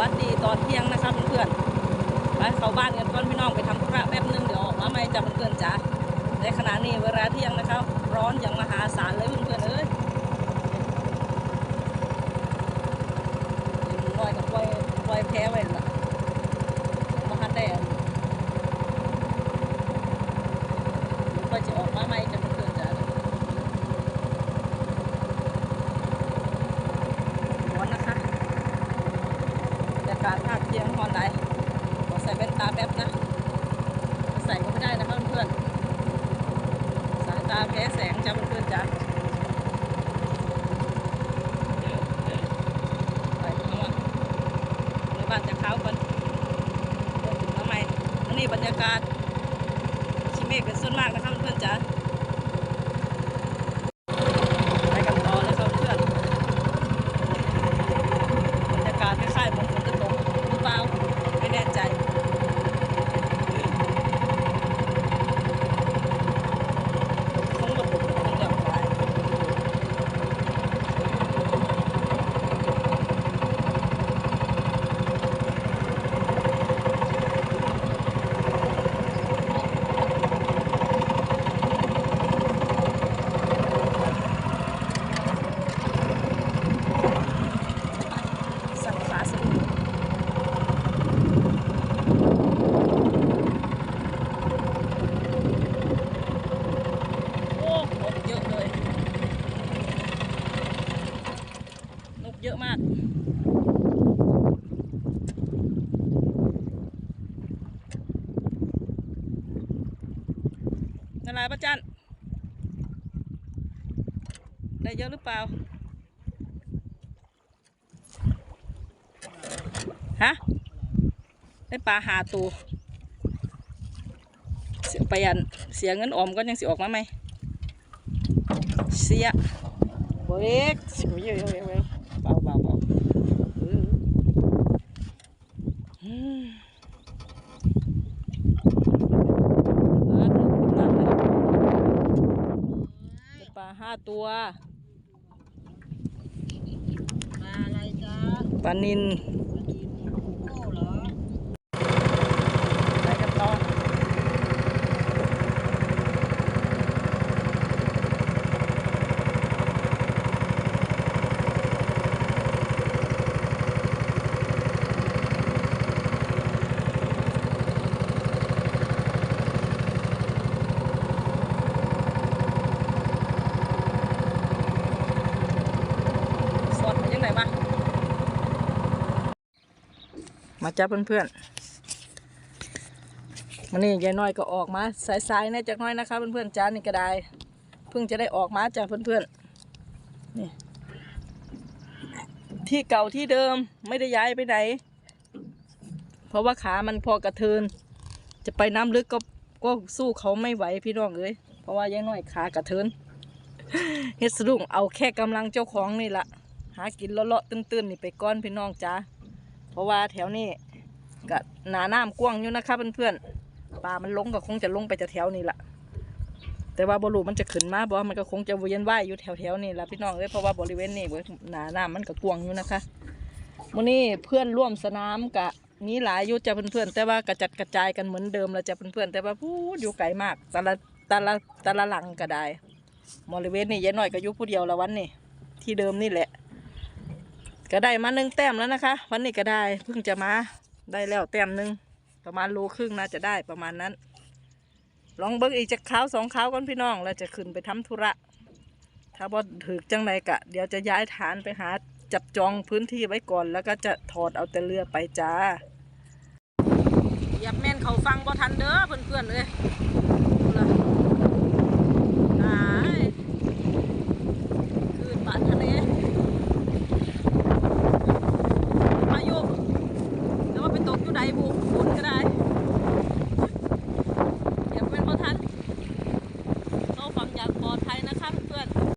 วัสดีตอนเที่ยงนะคะเพื่อนๆไปเข้าบ้านกันก่อนพี่น้องไปทำธุระแป๊บนึงเดี๋ยวออกมาใหม่จ้ะเพื่อนๆจ้ะในขณะนี้เวลาเที่ยงนะครับ ร้อนอย่างมหาศาลเลยเพื่อนๆเอ้ยลอยกับปล่อยปล่อยแพ้ไว้ละมาฮันได้อันก็จะออกมาใหม่จ้ะเพื่อนๆจ้ะร้อนนะคะ บรรยากาศภาคเที่ยงฮอนไดขอใส่แว่นตาแป๊บนะ ใส่ก็ไม่ได้นะครับเพื่อนๆสายตาแพ้แสงจ้าเพื่อนๆจ้าไปข้างนอกในบ้านจะเข้ากันเดินถึงทำไมอันนี้บรรยากาศชิเมฆเป็นส่วนมากนะครับเพื่อนๆจ้าไปกันต่อเลยครับเพื่อน บรรยากาศคล้ายๆเหมือนฝนจะตกหรือเปล่าไม่แน่ใจคงบ่ตกคงอย่างไรสักขาสุดโอ้นกเยอะเลย นกเย อะมากนั่นไรป้าจันได้เยอะหรือเปล่า ฮะ ได้ปลาหาตัวเสียไปอันเสียเงินออมก็ยังสิออกมาไหมเสียเบรกเยอะเยอะเยอะเบาเบาเบาเอออืมเออนั่นเลยได้ปลาห้าตัวมาอะไรจ๊ะปลานิน โอ้เหรอ ไปกันต่อสดมายังไงมา มาจ้าเพื่อนๆมันนี่ยายน้อยก็ออกมาสายๆนะจากน้อยนะคะเพื่อนๆจ้านี่ก็ได้เพิ่งจะได้ออกมาจากเพื่อนๆนี่ที่เก่าที่เดิมไม่ได้ย้ายไปไหน เพราะว่าขามันพอกระเทิน จะไปน้ำลึกก็ก็สู้เขาไม่ไหวพี่น้องเอ้ยเพราะว่ายายน้อยขากระเทินเฮ็ดสะดุ้งเอาแค่กำลังเจ้าของนี่ละหากินเลาะๆตื้นๆนี่ไปก้อนพี่น้องจ้า เพราะว่าแถวนี้ก็หนาน้ำกว้างอยู่นะคะเพื่อนๆปลามันลงก็คงจะลงไปจะแถวนี้ละแต่ว่าบรูมันจะขึ้นมาบ่มันก็คงจะเวียนว่ายอยู่แถวๆนี่ละพี่น้องเอ้ยเพราะว่าบริเวณนี้หนาน้ำมันก็กว้างอยู่นะคะมื้อนี้เพื่อนร่วมสนามกะมีหลายยู่จ้ะเพื่อนๆแต่ว่ากระจัดกระจายกันเหมือนเดิมแล้วจะเพื่อนๆแต่ว่าพูดอยู่ไกลมากแต่ละแต่ละแต่ละหลังก็ได้บริเวณนี้ยายน้อยก็อยู่ผู้เดียวละวันนี้ที่เดิมนี่แหละ ก็ได้มาหนึ่งแต้มแล้วนะคะ วันนี้ก็ได้เพิ่งจะมาได้แล้วแต้มหนึ่งประมาณโลครึ่งน่าจะได้ประมาณนั้น ลองเบิ้งอีกจะข้าวสองข้าวก่อนพี่น้องแล้วจะขึ้นไปทำธุระ ถ้าบ่ถึกจังไรกะ เดี๋ยวจะย้ายฐานไปหาจับจองพื้นที่ไว้ก่อน แล้วก็จะถอดเอาแต่เรือไปจ้าอย่าแม่นเขาฟังบ่ทันเด้อเพื่อนๆเลย ไปตกอยู่ใดบุฝนก็ได้